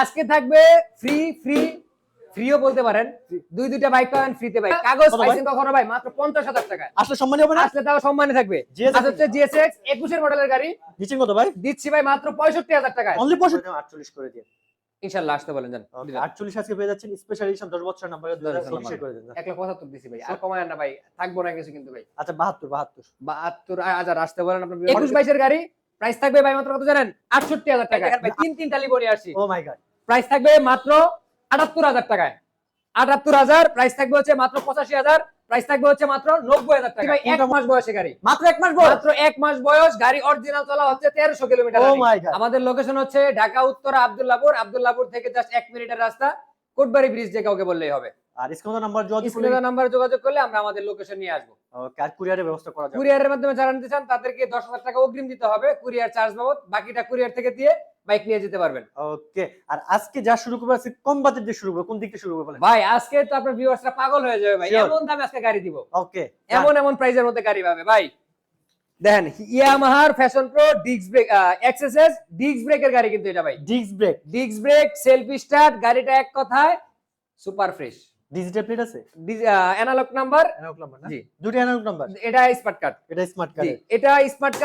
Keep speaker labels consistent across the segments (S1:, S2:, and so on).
S1: আজকে থাকবে free free ফ্রিও বলতে পারেন। দুই দুইটা বাইক পাবেন ফ্রিতে বাইক কাগজ পাইছেন কখনো ভাই? মাত্র পঞ্চাশ হাজার টাকা
S2: আসলে সম্মানী হবে না?
S1: আসলে তাও সম্মানে থাকবে। হচ্ছে জিএসএক্স একুশের মডেলের গাড়ি।
S2: দিচ্ছেন কত ভাই?
S1: দিচ্ছি ভাই মাত্র পঁয়ষট্টি হাজার টাকায়।
S2: অনলি পঁয়ষট্টি আটচল্লিশ করে দিয়ে।
S1: ইনশাল্লাহ আসতে বলেন জান
S2: আটচল্লিশ আজকে পেয়ে যাচ্ছেন স্পেশাল এডিশন দশ বছর নাম্বার করে দেন।
S1: এক লাখ পঁচাত্তর দিচ্ছি ভাই। আর কমায় না ভাই। থাকব না কিছু কিন্তু ভাই।
S2: আচ্ছা বাহাত্তর বাহাত্তর।
S1: বাহাত্তর হাজার আসতে বলেন আপনার একুশ বাইশের গাড়ি? প্রাইস থাকবে ভাই মাত্র কত জানেন? আটষট্টি হাজার টাকা ভাই তিন তিনটা লিবরি আসি।
S2: ও মাই গড
S1: প্রাইস থাকবে মাত্র আটাত্তর হাজার টাকায়। আটাত্তর হাজার প্রাইস থাকবে হচ্ছে মাত্র পঁচাশি হাজার প্রাইস থাকবে হচ্ছে মাত্র নব্বই হাজার টাকা এক মাস বয়সে গাড়ি।
S2: মাত্র এক মাস বয়স?
S1: মাত্র এক মাস বয়স গাড়ি অরিজিনাল চলা হচ্ছে তেরোশো কিলোমিটার
S2: ও মাই গড
S1: আমাদের লোকেশন হচ্ছে ঢাকা উত্তর আব্দুল্লাপুর। আব্দুল্লাপুর থেকে জাস্ট এক মিনিটের রাস্তা। কোটবাড়ি ব্রিজ যে কাউকে বললেই হবে।
S2: আর স্ক্রিন নাম্বার যোগাযোগ করলে
S1: স্ক্রিনের নাম্বারে যোগাযোগ করলে আমরা আমাদের লোকেশন নিয়ে আসব।
S2: কার কুরিয়ারের ব্যবস্থা করা যাবে।
S1: কুরিয়ারের মাধ্যমে যারা নিতে চান তাদেরকে দশ হাজার টাকা অগ্রিম দিতে হবে কুরিয়ার চার্জ বাবদ। বাকিটা কুরিয়ার থেকে দিয়ে বাইক নিয়ে যেতে পারবেন।
S2: ওকে আর আজকে যা শুরু করব আজকে কম বাজেট দিয়ে শুরু করব কোন দিক থেকে শুরু করব
S1: ভাই আজকে তো আপনার ভিউয়ার্সরা পাগল হয়ে যাবে ভাই. এমন দামে আজকে গাড়ি দিব।
S2: ওকে
S1: এমন এমন প্রাইজের মধ্যে গাড়ি পাবে। ভাই দেখেন ইয়ামাহার ফ্যাশন প্রো ডিস্ক ব্রেক এক্সএসএস ডিস্ক ব্রেকের গাড়ি কিন্তু এটা ভাই।
S2: Disc brake
S1: disc brake selfie start গাড়িটা এক কথায় সুপার ফ্রেশ
S2: ডিজিটাল প্লেট আছে?
S1: অ্যানালগ নাম্বার
S2: অ্যানালগ নাম্বার
S1: জি।
S2: দুটো অ্যানালগ নাম্বার
S1: এটা স্মার্ট কার্ড
S2: এটা স্মার্ট কার্ড
S1: এটা স্মার্ট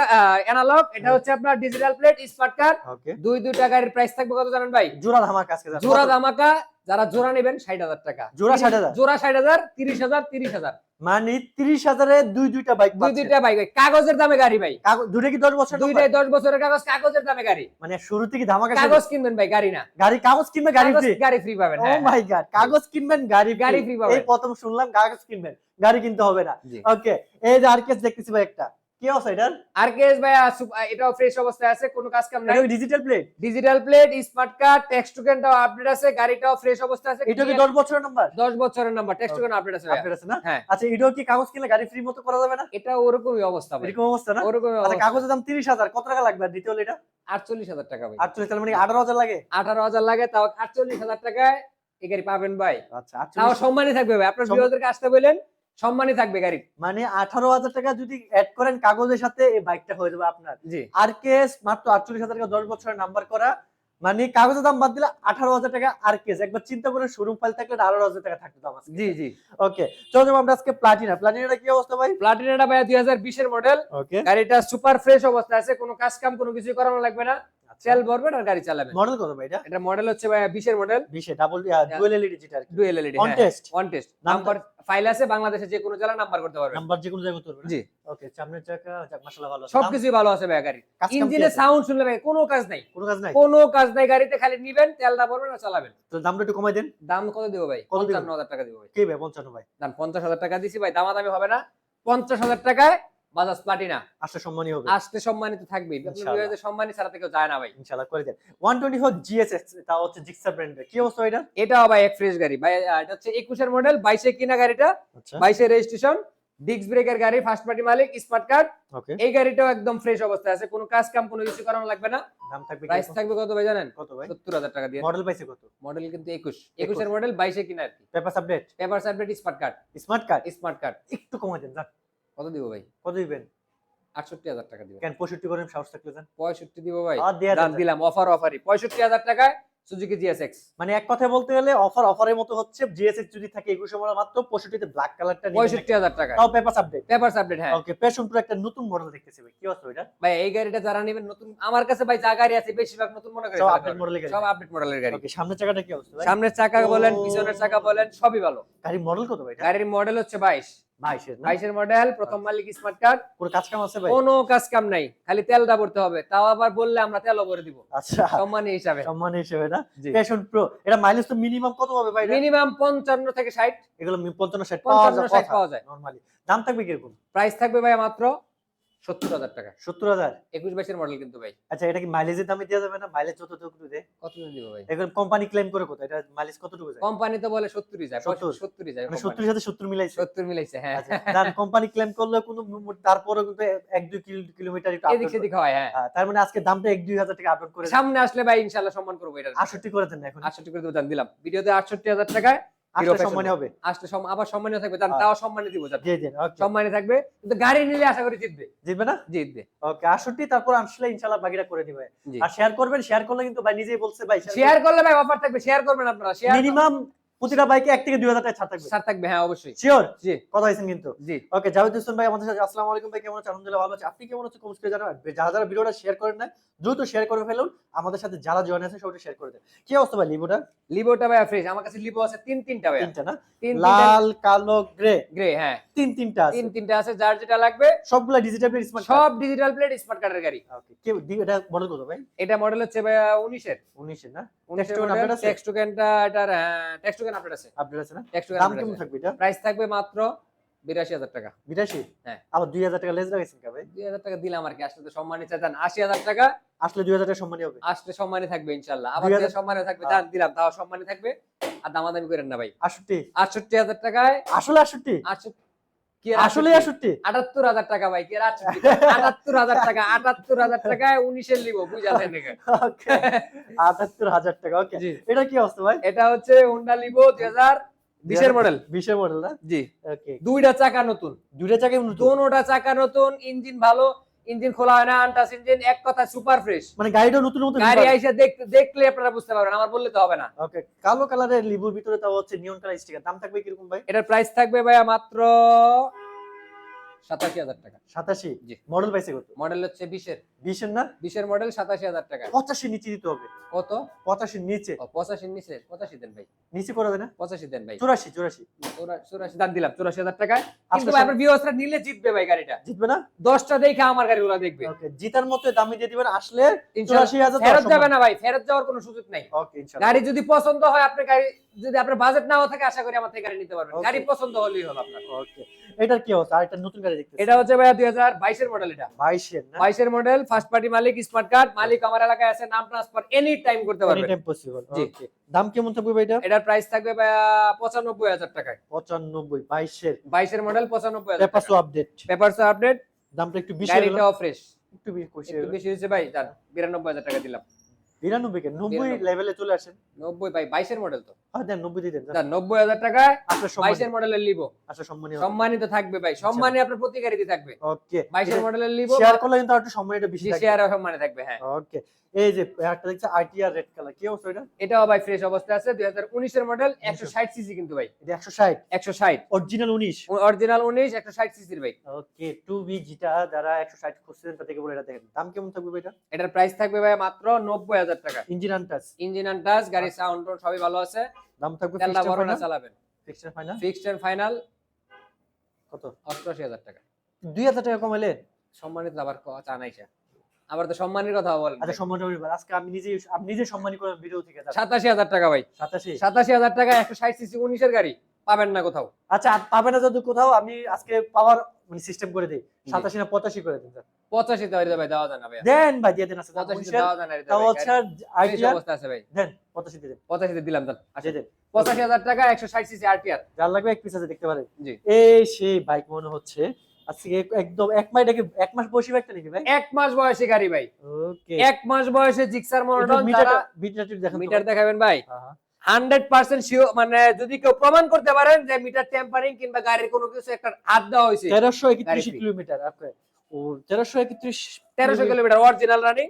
S1: অ্যানালগ এটা হচ্ছে আপনার digital plate smart card
S2: okay
S1: দুই দুইটা গাড়ির প্রাইস থাকবে কত জানেন ভাই?
S2: জোড়া ধামাকা আজকে
S1: জোড়া ধামাকা যারা জোড়া নেবেন ষাট হাজার টাকা।
S2: জোড়া 60,000?
S1: জোড়া ষাট হাজার তিরিশ হাজার তিরিশ হাজার।
S2: মানে তিরিশ হাজারে দুই দুইটা বাইক
S1: দুই দুইটা বাইক কাগজের দামে গাড়ি ভাই।
S2: দুটো কি দশ বছর
S1: দুইটাই দশ বছরের কাগজ কাগজের দামে গাড়ি।
S2: মানে শুরু থেকে ধামাকা
S1: কাগজ কিনবেন ভাই গাড়ি না।
S2: গাড়ি কাগজ কিনবে গাড়ি ফ্রি
S1: গাড়ি ফ্রি পাবেন
S2: ও মাই গড কাগজ কিনবেন গাড়ি
S1: গাড়ি
S2: free
S1: পাবেন।
S2: এই প্রথম শুনলাম কাগজ কিনবেন গাড়ি কিনতে হবে না। ওকে এই যে আর কেস দেখতেছি ভাই একটা। কি এটার?
S1: আর ভাই এটাও ফ্রেশ অবস্থায় আছে কোনো কাজ কাম নাই।
S2: Digital plate
S1: digital plate smart card text টোকেনটাও update আছে গাড়িটাও ফ্রেশ অবস্থায় আছে।
S2: এটা কি দশ বছরের নাম্বার
S1: 10 বছরের নাম্বার টেক্সট টোকেন আপডেট আছে
S2: আপডেট আছে না?
S1: হ্যাঁ।
S2: আচ্ছা এটাও কি কাগজ কিনলে গাড়ি ফ্রি মতো করা যাবে না?
S1: এটা ওরকমই অবস্থা ভাই।
S2: এরকম অবস্থা না?
S1: ওরকমই
S2: আচ্ছা কাগজের দাম তিরিশ হাজার। কত টাকা লাগবে আর দ্বিতীয় এটা?
S1: আটচল্লিশ হাজার টাকা ভাই।
S2: আটচল্লিশ তার মানে আঠারো হাজার লাগে?
S1: আঠারো হাজার লাগে তাও আটচল্লিশ হাজার টাকায় এই গাড়ি পাবেন ভাই।
S2: আচ্ছা
S1: তাও সম্মানই থাকবে ভাই। আপনার ভিউয়ারদেরকে আসতে বললেন সম্মানই থাকবে গাড়ি
S2: মানে আঠারো হাজার টাকা যদি অ্যাড করেন কাগজের সাথে এই বাইকটা হয়ে যাবে আপনার।
S1: জি।
S2: আর কেস মাত্র আটচল্লিশ হাজার টাকা দশ বছরের নাম্বার করা। মানে কাগজের দাম বাদ দিলে আঠারো হাজার টাকা আর কেস একবার চিন্তা করে শোরুম ফাইল থাকলে আঠারো হাজার টাকা থাকতো দাম
S1: জি জি।
S2: ওকে চলো যাব আমরা আজকে প্লাটিনা প্লাটিনাটা কি অবস্থা ভাই?
S1: প্লাটিনাটা ভাই দুই হাজার বিশের মডেল
S2: ওকে
S1: গাড়িটা সুপার ফ্রেশ অবস্থা আছে কোনো কাজ কাম কোনো কিছু করানো লাগবে না। তেল ভরবেন আর গাড়ি চালাবেন।
S2: মডেল কত ভাই এটা?
S1: এটা মডেল হচ্ছে ভাই বিশের মডেল
S2: বিশে ডাবল ডুয়েল এলইডি যেটা আর
S1: dual LED
S2: on test
S1: on test number file আছে বাংলাদেশে যে কোনো জেলা নাম্বার করতে পারবেন।
S2: নাম্বার যে কোনো জায়গায় করতে পারবে
S1: জি।
S2: ওকে সামনের চাকা মাশাআল্লাহ ভালো আছে।
S1: সবকিছুই ভালো আছে ভাই গাড়ি ইঞ্জিনের সাউন্ড শুনলে ভাই কোনো কাজ নাই।
S2: কোনো কাজ নাই?
S1: কোনো কাজ নাই গাড়িতে খালি নিবেন তেলটা ভরবেন আর চালাবেন।
S2: তো দামটা একটু কমাই দেন।
S1: দাম কত দিব ভাই?
S2: কত দিবেন?
S1: পঞ্চান্ন হাজার টাকা দিব ভাই।
S2: কে ভাই? পঞ্চান্ন ভাই।
S1: দাম পঞ্চাশ হাজার টাকা দিছি ভাই দামাদামি হবে না। পঞ্চাশ হাজার টাকায় বাজাজ প্লাটিনা
S2: আসলে সম্মানই হবে।
S1: আসতে সম্মানিত থাকবে। সম্মানিত ছাড়া থেকে যায় না ভাই।
S2: ইনশাআল্লাহ করে দেন। ফোর জিএসএক্স হচ্ছে জিক্সার ব্র্যান্ডের কি অবস্থা এটা?
S1: এটাও ভাই এক ফ্রেশ গাড়ি। ভাই এটা হচ্ছে একুশের মডেল বাইশে কিনা গাড়িটা
S2: আচ্ছা।
S1: বাইশে রেজিস্ট্রেশন ব্রেকের গাড়ি ফার্স্ট পার্টি মালিক স্মার্ট কার্ড এই গাড়িটাও একদম ফ্রেশ অবস্থায় আছে। কোনো কাজ কাম কোনো কিছু করানো লাগবে না।
S2: দাম থাকবে
S1: প্রাইস থাকবে কত ভাই জানেন?
S2: কত ভাই?
S1: সত্তর হাজার টাকা দিয়ে।
S2: মডেল পাইছে কত?
S1: মডেল কিন্তু একুশ। একুশের মডেল বাইশে কিনা আর কি।
S2: Paper update
S1: paper subject smart card
S2: smart card
S1: smart card
S2: একটু কমাই দেন
S1: কত দিব ভাই?
S2: কত দিবেন?
S1: আটষট্টি হাজার টাকা দিব।
S2: কেন পঁয়ষট্টি করেন সাহস থাকলে দেন।
S1: পঁয়ষট্টি দিব ভাই। দাম দিলাম অফার অফারই। পঁয়ষট্টি হাজার টাকায় সুজুকি জিএসএক্স
S2: মানে এক কথায় বলতে গেলে অফার অফারের মতো হচ্ছে জিএসএক্স যদি থাকে একুশে মডেল মাত্র পঁয়ষট্টিতে ব্ল্যাক কালারটা
S1: পঁয়ষট্টি হাজার টাকা।
S2: তাও পেপার আপডেট
S1: পেপার সাবজেক্ট হ্যাঁ।
S2: ওকে প্যাশন প্রো একটা নতুন মডেল দেখতেছি ভাই। কি অবস্থা এটা?
S1: ভাই এই গাড়িটা যারা নেবেন নতুন আমার কাছে ভাই যা গাড়ি আছে বেশিরভাগ নতুন মনে করি
S2: সব আপডেট। মডেলের গাড়ি।
S1: সব আপডেট মডেলের গাড়ি।
S2: ওকে সামনের চাকাটা কি অবস্থা ভাই?
S1: সামনের চাকা বলেন পিছনের চাকা বলেন সবই ভালো।
S2: গাড়ির মডেল কত ভাই
S1: গাড়ির মডেল হচ্ছে বাইশ।
S2: বাইশের
S1: মডেল প্রথম মালিক স্মার্ট কার্ড
S2: কোনো কাজ কাম আছে ভাই?
S1: কোনো কাজ কাম নাই খালি তেলটা ভরতে হবে। তাও আবার বললে আমরা তেলও ভরে দিব।
S2: আচ্ছা।
S1: সম্মানী হিসাবে।
S2: সম্মান হিসাবে না? প্যাশন প্রো এটা মাইলেজ তো মিনিমাম কত হবে ভাই
S1: মিনিমাম পঞ্চান্ন থেকে ষাট।
S2: এগুলো মি- পঞ্চান্ন ষাট
S1: পঞ্চান্ন ষাট পাওয়া যায়।
S2: নরমালি দাম থাকবে কীরকম?
S1: প্রাইস থাকবে ভাই মাত্র সত্তর হাজার টাকা।
S2: সত্তর হাজার?
S1: একুশ বাইশের মডেল কিন্তু ভাই।
S2: আচ্ছা এটা কি মাইলেজের দামে দেওয়া যাবে না? মাইলেজ যতটুকু দেয়
S1: কত দিব ভাই?
S2: এখন কোম্পানি ক্লেম করে কত এটা মাইলেজ কতটুকু যায়?
S1: কোম্পানি তো বলে সত্তরই যায়
S2: 70
S1: সত্তরই যায়
S2: মানে সত্তর সাথে সত্তর মিলাইছে।
S1: সত্তর মিলাইছে হ্যাঁ।
S2: আচ্ছা কোম্পানি ক্লেম করলে কোনো তারপরে কিন্তু এক দুই কিলো- কিলোমিটার একটু
S1: এদিক সেদিক হয় হ্যাঁ।
S2: তার মানে আজকে দামটা এক দুই হাজার টাকা আপলোড করে
S1: সামনে আসলে ভাই ইনশাল্লাহ সম্মান করব এটা
S2: আটষট্টি করে দেন এখন।
S1: আটষট্টি করে দেবো দিলাম। ভিডিওতে আটষট্টি হাজার টাকায়
S2: আসলে সম্মানী হবে।
S1: আসলে আবার সম্মানীয় থাকবে
S2: হ্যাঁ।
S1: তাও সম্মানী দিব থাকবে কিন্তু গাড়ি নিলে আশা করি জিতবে।
S2: জিতবে না?
S1: জিতবে।
S2: ওকে তারপর আসলে বাকিটা করে দিবে। আর শেয়ার করবেন শেয়ার করলে কিন্তু ভাই নিজেই বলছে ভাই
S1: শেয়ার করলে ভাই অফার থাকবে শেয়ার করবেন আপনারা শেয়ার
S2: মিনিমাম প্রতিটা বাইকে এক থেকে দুই হাজার টাকা ছাড় থাকবে।
S1: ছাড় থাকবে হ্যাঁ অবশ্যই।
S2: শিওর
S1: জি।
S2: কথা হয়েছেন কিন্তু।
S1: জি।
S2: ওকে জাভেদ হোসেন ভাই আমাদের সাথে আসসালামু আলাইকুম ভাই কেমন আছেন? আলহামদুলিল্লাহ ভালো আছি। আপনি কেমন করে জানাবেন। যারা যারা ভিডিওটা শেয়ার করেন না দ্রুত শেয়ার করে ফেলুন। আমাদের সাথে যারা জয়েন আছে সবাই শেয়ার করে দেন। কি অবস্থা ভাই লিবোটা
S1: লিবোটা ভাই ফ্রেশ আমার কাছে লিবো আছে তিন তিনটা ভাই
S2: তিনটা না?
S1: তিন
S2: লাল কালো গ্রে
S1: গ্রে হ্যাঁ।
S2: তিন তিনটা আছে।
S1: তিন তিনটা আছে যার যেটা লাগবে
S2: সবগুলা ডিজিটাল প্লেট স্মার্ট
S1: সব ডিজিটাল প্লেট স্মার্ট কার্ডের গাড়ি।
S2: ওকে কি এটা মডেল কত ভাই?
S1: এটা মডেল হচ্ছে ভাই উনিশের।
S2: 19 এর না?
S1: উনিশের
S2: token
S1: মডেল
S2: update
S1: টেক্সট টোকেনটা টেক্সট টোকেন আপডেট আছে।
S2: আপডেট আছে না?
S1: টেক্সট
S2: দাম কেমন থাকবে এটা?
S1: প্রাইস থাকবে মাত্র বিরাশি হাজার টাকা।
S2: 82
S1: হ্যাঁ।
S2: আবার 2000 টাকা লাগাইছেন কা
S1: দুই হাজার টাকা দিলাম আর কি আসলে তো সম্মানী চান আশি হাজার টাকা
S2: আসলে 2000 টাকা সম্মানী হবে।
S1: আসলে সম্মানী থাকবে ইনশাল্লাহ। আবার
S2: 2000
S1: সম্মানী থাকবে। দিলাম তাও সম্মানী থাকবে। আর দামাদামি করেন না ভাই।
S2: 68
S1: আটষট্টি হাজার টাকায়
S2: আসলে 68
S1: আটষট্টি আর
S2: আসলে
S1: 68?
S2: 68
S1: আটাত্তর হাজার টাকা ভাই কি আটষট্টি আটাত্তর হাজার টাকা আটাত্তর হাজার টাকায় উনিশের লিবো বুঝাতে নাকি?
S2: ওকে 78000 টাকা ওকে। এটা কি অবস্থা ভাই?
S1: এটা হচ্ছে হোন্ডা লিবো দুই হাজার বিশের মডেল
S2: 20 এর মডেল না?
S1: জি।
S2: ওকে।
S1: দুইটা চাকা নতুন।
S2: দুইটা চাকা নতুন।
S1: দোনোটা চাকা নতুন ইঞ্জিন ভালো ইঞ্জিন খোলা হয় না আনটাস ইঞ্জিন এক কথা সুপার ফ্রেশ।
S2: মানে গাড়িটা নতুন নতুন
S1: গাড়ি আইসা দেখতে দেখলে আপনারা বুঝতে পারবেন আমার বললে তো হবে না।
S2: ওকে কালো কালারের লিবুর ভিতরে তাও হচ্ছে নিয়ন কালার স্টিকার দাম থাকবে কীরকম ভাই?
S1: এটার প্রাইস থাকবে ভাই মাত্র সাতাশি হাজার টাকা।
S2: 87
S1: জি।
S2: মডেল পাইছে কত?
S1: মডেল হচ্ছে বিশের।
S2: 20 এর না?
S1: বিশের মডেল সাতাশি হাজার টাকা।
S2: 85 নিচে দিতে হবে।
S1: কত?
S2: 85 নিচে।
S1: পঁচাশির নিচে। পঁচাশি দেন ভাই।
S2: নিচে করে দেয় না?
S1: পঁচাশি দেন ভাই।
S2: 84 84
S1: চৌরা- চৌরাশি দাম দিলাম চৌরাশি হাজার টাকায় কিন্তু
S2: আসলে
S1: ভাই আপনার ভিউয়ার্সরা নিলে জিতবে ভাই গাড়িটা।
S2: জিতবে না?
S1: দশটা দেখে আমার গাড়িগুলো দেখবে।
S2: ওকে জিতার মতো দামি দিয়ে দিবেন আসলে
S1: ইনশাআল্লাহ
S2: 84000
S1: ফেরত যাবে না ভাই ফেরত যাওয়ার কোনো সুযোগ নাই। গাড়ি যদি পছন্দ হয় আপনার গাড়ি যদি আপনার বাজেট নাও থাকে আশা করি আমার থেকে গাড়ি নিতে পারবেন। গাড়ি পছন্দ হলেই হলো আপনার।
S2: ওকে। এটার কি অবস্থা? আরেকটা নতুন গাড়ি দেখতেছি।
S1: এটা হচ্ছে ভাইয়া দুই হাজার বাইশের মডেল এটা।
S2: 22 এর না?
S1: বাইশের মডেল ফার্স্ট পার্টি মালিক স্মার্ট কার্ড মালিক আমার এলাকায় আছে নাম ট্রান্সফার এনি টাইম করতে
S2: এনি টাইম পসিবল
S1: জি।
S2: দাম কেমন থাকবে ভাই এটা
S1: এটার প্রাইস থাকবে ভাইয়া পঁচানব্বই হাজার টাকায়।
S2: 95 22 এর
S1: বাইশের মডেল পঁচানব্বই হাজার
S2: পেপারসো আপডেট
S1: পেপারস আপডেট
S2: দামটা একটু বেশি হলো।
S1: ফ্রেশ
S2: একটু বেশি
S1: একটু বেশি হয়েছে ভাই বিরানব্বই হাজার টাকা দিলাম।
S2: 92 কে 90
S1: 92
S2: লেভেলে চলে আসেন।
S1: নব্বই ভাই বাইশের মডেল তো।
S2: হ্যাঁ দেন 90 দিয়ে দেন যান।
S1: যান নব্বই হাজার টাকায়
S2: আপনার
S1: বাইশের মডেলের লিবো
S2: আচ্ছা সম্মানী
S1: সম্মানিত থাকবে ভাই সম্মানী আপনার প্রতি গাড়িতে থাকবে।
S2: ওকে।
S1: বাইশের মডেলের লিবো
S2: শেয়ার করলে কিন্তু একটু সম্মানীটা বেশি থাকবে।
S1: শেয়ার সম্মানে থাকবে হ্যাঁ।
S2: ওকে। এই যে একটা দেখছে আইটিআর রেড কালার কি অবস্থা এটা?
S1: এটাও ভাই ফ্রেশ অবস্থায় আছে। দুই হাজার উনিশের মডেল একশো ষাট সিসি কিন্তু ভাই।
S2: এটা 160
S1: একশো ষাট।
S2: অরিজিনাল 19
S1: অরিজিনাল উনিশ একশো ষাট সিসির ভাই।
S2: ওকে 2B যেটা যারা 160 খুঁজছেন তাদেরকে বলে এটা দেখেন। দাম কেমন থাকবে ভাই এটা?
S1: এটার প্রাইস থাকবে ভাই মাত্র নব্বই হাজার টাকা।
S2: ইঞ্জিন
S1: ইঞ্জিন গাড়ির সাউন্ড সবই ভালো আছে।
S2: দাম থাকবে
S1: বড় না চালাবেন।
S2: ফিক্সড ফাইনাল
S1: ফিক্সড ফাইনাল
S2: কত?
S1: অষ্টআশি হাজার টাকা।
S2: 2000 টাকা কমাইলে?
S1: সম্মানিত আবার নাই আবার তো সম্মানের কথা বলেন
S2: আচ্ছা সম্মান আজকে আমি নিজে আমি নিজে সম্মানী ভিডিও থেকে যান।
S1: সাতাশি হাজার টাকা ভাই।
S2: 87
S1: সাতাশি হাজার টাকা একশো ষাট সিসি উনিশের গাড়ি। পাবেন না কোথাও।
S2: আচ্ছা আর পাবে না যদি কোথাও আমি আজকে পাওয়ার মানে সিস্টেম করে দেই। 87 না 85 করে দিন স্যার
S1: দেওয়া ভাই দেওয়া যায় না ভাই
S2: দেন ভাই দিয়ে দেন আচ্ছা
S1: দেওয়া যায় না
S2: তাও
S1: অবস্থা আছে ভাই।
S2: দেন 85 দিয়ে দেন।
S1: পঁচাশিতে দিলাম
S2: আচ্ছা দেন
S1: পঁচাশি হাজার টাকা একশো ষাট সিসি
S2: যার লাগবে এক পিস আছে দেখতে পারেন।
S1: জি।
S2: এই সেই বাইক মনে হচ্ছে আজকে একদম এক মাস নাকি এক মাস বসে বাইকটা নাকি ভাই?
S1: এক মাস বয়সে গাড়ি ভাই।
S2: ওকে।
S1: এক মাস বয়সে জিক্সার মনোটন
S2: মিটার মিটার
S1: দেখাবেন ভাই।
S2: হ্যাঁ
S1: হান্ড্রেড পার্সেন্ট শিওর মানে যদি কেউ প্রমাণ করতে পারেন যে মিটার টেম্পারিং কিংবা গাড়ির কোনো কিছু একটা হাত দেওয়া হয়েছে।
S2: তেরোশো একত্রিশ কিলোমিটার আপনার ও তেরোশো একত্রিশ
S1: তেরোশো কিলোমিটার অরিজিনাল রানিং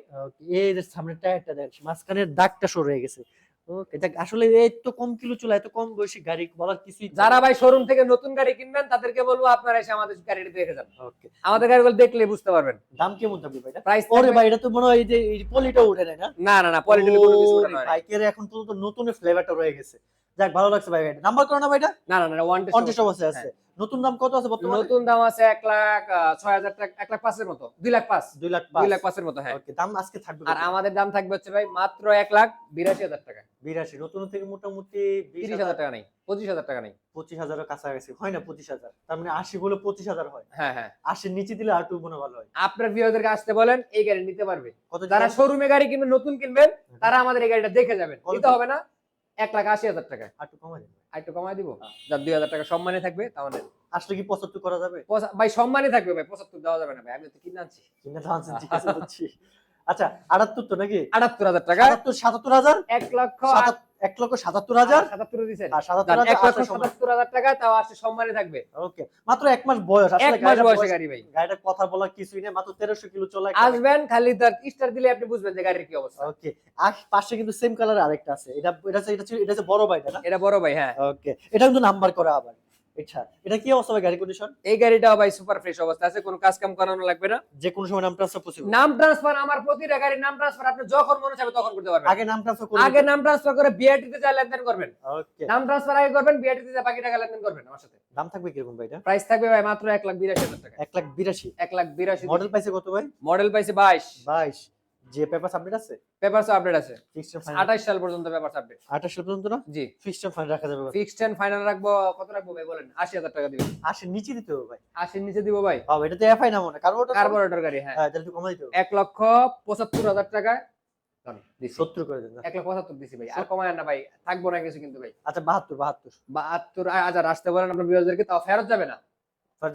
S2: এই যে সামনে টায়ারটা দেখ মাঝখানের দাগটা সরে গেছে। ওকে দেখ আসলে এই তো কম কিলো চলে এত কম বয়সী গাড়ি বলার
S1: যারা ভাই শোরুম থেকে নতুন গাড়ি কিনবেন তাদেরকে বলব আপনারা এসে আমাদের গাড়িটা দেখে যান।
S2: ওকে।
S1: আমাদের গাড়িগুলো দেখলে বুঝতে পারবেন।
S2: দাম কেমন থাকবে ভাই এটা?
S1: প্রাইস
S2: ওরে ভাই এটা তো মনে হয় যে পলিটা উঠে না?
S1: না না পলিটিক্যাল কোনো কিছু না
S2: বাইকের এখন পর্যন্ত নতুন ফ্লেভারটা রয়ে গেছে। যাক ভালো লাগছে ভাই এটা নাম্বার করো না ভাই এটা
S1: না না না ওয়ান
S2: পঞ্চাশ অবস্থায় আছে। নতুন দাম কত আছে বর্তমানে?
S1: নতুন দাম আছে এক লাখ আহ, ছয় হাজার টাকা এক লাখ পাঁচের মতো দুই লাখ পাঁচ।
S2: দুই লাখ
S1: দুই লাখ পাঁচের মতো হ্যাঁ।
S2: ওকে দাম আজকে থাকবে
S1: আর আমাদের দাম থাকবে হচ্ছে ভাই মাত্র এক লাখ বিরাশি হাজার টাকা।
S2: বিরাশি নতুন থেকে মোটামুটি বিশ
S1: তিরিশ হাজার টাকা নেই পঁচিশ হাজার টাকা নেই।
S2: পঁচিশ হাজারের কাছাকাছি হয় না পঁচিশ হাজার? তার মানে আশি বলে পঁচিশ হাজার হয়।
S1: হ্যাঁ হ্যাঁ।
S2: আশির নিচে দিলে আর একটু মনে ভালো হয়।
S1: আপনার ভিউয়ারদেরকে আসতে বলেন এই গাড়ি নিতে পারবে। যারা? শোরুমে গাড়ি কিনবেন নতুন কিনবেন তারা আমাদের এই গাড়িটা দেখে যাবেন। নিতে হবে না এক লাখ আশি হাজার টাকা।
S2: আর একটু কমাই দেবো
S1: আর একটু কমাই দিব?
S2: হ্যাঁ।
S1: যার দুই হাজার টাকা সম্মানে থাকবে তাহলে।
S2: আসলে কি পঁচাত্তর করা যাবে?
S1: ভাই সম্মানে থাকবে ভাই পঁচাত্তর দেওয়া যাবে না ভাই আমি তো কিনে আনছি।
S2: কিনে তো আনছেন ঠিক আছে আচ্ছা আটাত্তর তো নাকি?
S1: আটাত্তর হাজার টাকা।
S2: আটাত্তর সাতাত্তর হাজার?
S1: এক লক্ষ
S2: এক লক্ষ সাতাত্তর হাজার?
S1: সাতাত্তর দিচ্ছেন
S2: আর সাতাত্তর
S1: এক লক্ষ সাতাত্তর হাজার টাকা তাও আসছে সম্মানে থাকবে।
S2: ওকে মাত্র এক মাস বয়স।
S1: এক মাস বয়সে গাড়ি ভাই।
S2: গাড়িটা কথা বলা কিছুই না মাত্র তেরোশো কিলো চলে
S1: আসবেন খালি তার স্টার দিলে আপনি বুঝবেন যে গাড়ির কি অবস্থা।
S2: ওকে আর পাশে কিন্তু সেম কালার আরেকটা আছে। এটা এটা হচ্ছে- এটা এটা বড় ভাই না?
S1: এটা বড় ভাই হ্যাঁ।
S2: ওকে এটা কিন্তু নাম্বার করা আবার। আচ্ছা এটা কি অবস্থা গাড়ি কন্ডিশন
S1: এই গাড়িটাও ভাই সুপার ফ্রেশ অবস্থা আছে কোনো কাজ কাম করানো লাগবে না।
S2: যে কোনো সময় নাম ট্রান্সফার পসিবল
S1: নাম ট্রান্সফার আমার প্রতিটা গাড়ির নাম ট্রান্সফার আপনি যখন মনে চাবে তখন করতে পারবেন।
S2: আগে নাম ট্রান্সফার করে
S1: আগে নাম ট্রান্সফার করে বিআরটি তে যা লেনদেন করবেন।
S2: ওকে
S1: নাম ট্রান্সফার আগে করবেন বিআরটি তে যা বাকি টাকা লেনদেন করবেন আমার সাথে।
S2: দাম থাকবে কীরকম ভাই এটা?
S1: প্রাইস থাকবে ভাই মাত্র এক লাখ বিরাশি হাজার টাকা।
S2: এক লাখ বিরাশি।
S1: এক লাখ বিরাশি।
S2: মডেল পাইছে কত ভাই?
S1: মডেল পাইছে বাইশ।
S2: বাইশ। যে পেপার সাবমিট আছে?
S1: পেপারস আপডেট আছে।
S2: ফিক্সড ফাইন
S1: আঠাশ সাল পর্যন্ত পেপারস আপডেট
S2: আঠাশ সাল পর্যন্ত না?
S1: জি।
S2: ফিক্সড ফাইন রাখা যাবে
S1: ফিক্সড এন্ড ফাইনাল রাখব কত রাখব ভাই বলেন? আশি হাজার টাকা দিবেন।
S2: আসে নিচে দিতে হবে ভাই।
S1: আশির নিচে দিব ভাই।
S2: বাবা এটা তো এফআই না মনে কারণ ওটা
S1: কার্বোরেটর গাড়ি হ্যাঁ।
S2: হ্যাঁ তাহলে একটু কমাই দিতে হবে
S1: এক লক্ষ পঁচাত্তর হাজার টাকা।
S2: সত্তর করে দেন।
S1: এক পঁচাত্তর দিছি ভাই। আর কমায় না ভাই। থাকব না কিছু কিন্তু ভাই।
S2: আচ্ছা বাহাত্তর বাহাত্তর।
S1: বাহাত্তর হাজার আসতে বলেন আপনার বিরোধীদেরকে তাও ফেরত যাবে না।
S2: তো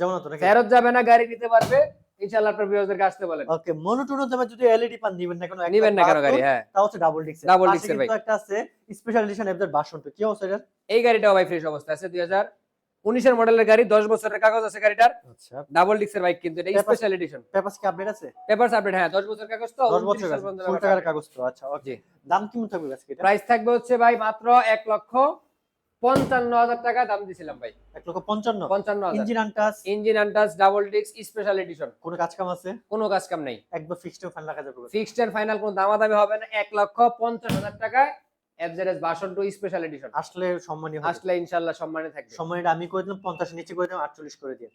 S1: ফেরত যাবে না গাড়ি নিতে পারবে। ইনশাল্লাহ আপনার বিরোধীদেরকে আসতে বলেন।
S2: ওকে মনোটোনো দামে যদি এলইডি পান নিবেন না কেন
S1: নিবেন না কেন গাড়ি হ্যাঁ।
S2: তা হচ্ছে ডাবল ডিক্স
S1: disc এর
S2: কিন্তু একটা আছে স্পেশাল এডিশন এফদের ভার্সন টু কি অবস্থা এটা
S1: এই গাড়িটাও ভাই ফ্রেশ অবস্থা আছে দুই হাজার উনিশের মডেলের গাড়ি দশ বছরের কাগজ আছে গাড়িটার।
S2: আচ্ছা।
S1: ডাবল ডিক্সের বাইক কিন্তু এটা স্পেশাল এডিশন
S2: পেপারস কি আপডেট আছে?
S1: পেপারস আপডেট হ্যাঁ দশ বছর কাগজ তো
S2: 10 বছর
S1: 29 সাল পর্যন্ত
S2: ফুল
S1: ব্যাপারটা
S2: টাকার কাগজ তো আচ্ছা ওকে। দাম কেমন থাকবে
S1: প্রাইস থাকবে হচ্ছে ভাই মাত্র এক লক্ষ পঞ্চান্ন হাজার টাকা দাম দিছিলাম ভাই।
S2: এক লক্ষ পঞ্চান্ন।
S1: পঞ্চান্ন
S2: engine untouch?
S1: Engine untouch double disc special edition
S2: কোনো কাজ কাম আছে?
S1: কোনো কাজ কাম নেই।
S2: একবার ফিক্সড ফাইনাল রাখা যাবে
S1: ফিক্সড এন্ড ফাইনাল কোনো দামাদামি হবে না। এক লক্ষ পঞ্চাশ হাজার টাকায় এফজেডএস বাসন টু স্পেশাল এডিশন
S2: আসলে সম্মানী
S1: আসলে ইনশাল্লাহ সম্মানে থাকবে।
S2: সম্মানীটা আমি করে দিলাম পঞ্চাশ নিচে করে দিলাম আটচল্লিশ করে দিয়ে।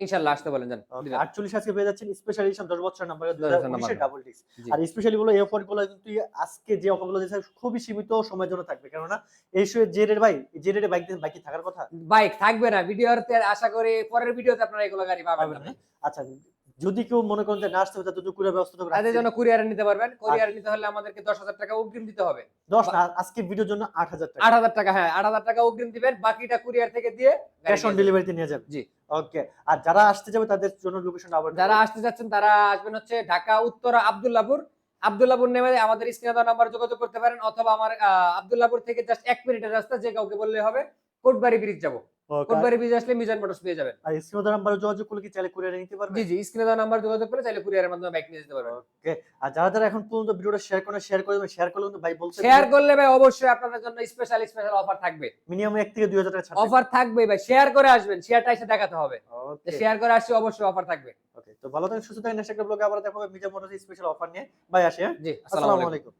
S1: ইনশাল্লাহ আসতে বলেন জান। দিলাম।
S2: আটচল্লিশ আজকে পেয়ে যাচ্ছেন স্পেশাল এডিশন দশ বছর নাম্বার দুই
S1: 10
S2: হাজার
S1: বছর
S2: উনিশের
S1: number।
S2: ডাবল ডিস্ক আর স্পেশালি বলো এই অফারগুলো কিন্তু আজকে যে অফারগুলো দিয়েছে খুবই সীমিত সময়ের জন্য থাকবে। কেননা এই যে রেট ভাই যে রেটে বাইক বাইক থাকার কথা?
S1: বাইক থাকবে না। ভিডিওতে আশা করি পরের ভিডিওতে আপনারা এগুলো গাড়ি পাবেন
S2: আচ্ছা যদি কেউ মনে করেন যে না আসতে হবে তাদের কুরিয়ার ব্যবস্থা
S1: তাদের জন্য কুরিয়ারে নিতে পারবেন। কুরিয়ারে নিতে হলে আমাদেরকে দশ হাজার টাকা অগ্রিম দিতে হবে।
S2: দশ না আজকে ভিডিওর জন্য আট হাজার টাকা।
S1: আট হাজার টাকা হ্যাঁ আট হাজার টাকা অগ্রিম দিবেন। বাকিটা কুরিয়ার থেকে দিয়ে
S2: ক্যাশ অন ডেলিভারিতে নিয়ে যাবে
S1: জি।
S2: ওকে আর যারা আসতে যাবে তাদের জন্য লোকেশন আবার
S1: যারা আসতে যাচ্ছেন, তারা আসবেন হচ্ছে ঢাকা, উত্তরা আব্দুল্লাহপুর আবদুল্লাপুর নেমে আমাদের স্ক্রিনে নাম্বার যোগাযোগ করতে পারেন, অথবা আমার আবদুল্লাপুর থেকে জাস্ট এক মিনিটের রাস্তা, যে কাউকে বললে হবে, কোটবাড়ি ব্রিজ যাব। কোটবাড়ি ব্রিজ আসলে মিজান মোটরস পেয়ে যাবেন।
S2: আর স্ক্রিনে নাম্বার যোগাযোগ করলে কি চাইলে কুরিয়ারে নিতে পারবে?
S1: জি জি স্ক্রিনে দেওয়া নাম্বার যোগাযোগ করে চাইলে কুরিয়ারের মাধ্যমে বাইক নিয়ে যেতে পারবেন।
S2: ওকে আর যারা যারা এখন পর্যন্ত ভিডিওটা শেয়ার করে শেয়ার করে দেবেন শেয়ার করলে কিন্তু ভাই বলছে
S1: শেয়ার করলে ভাই অবশ্যই আপনাদের জন্য স্পেশাল স্পেশাল অফার থাকবে।
S2: মিনিমাম থেকে দুই হাজার টাকা ছাড়
S1: অফার থাকবে ভাই শেয়ার করে আসবেন শেয়ারটা এসে দেখাতে হবে। শেয়ার করে অবশ্যই অফার থাকবে।
S2: ওকে তো ভালো থাকেন সুস্থ থাকেন। নেক্সট একটা ব্লগে আবার দেখা হবে মির্জা মোটরস স্পেশাল অফার নিয়ে। বাই আসি হ্যাঁ?
S1: জি আসসালামু
S2: আসসালামু
S1: আলাইকুম।
S2: আলাইকুম।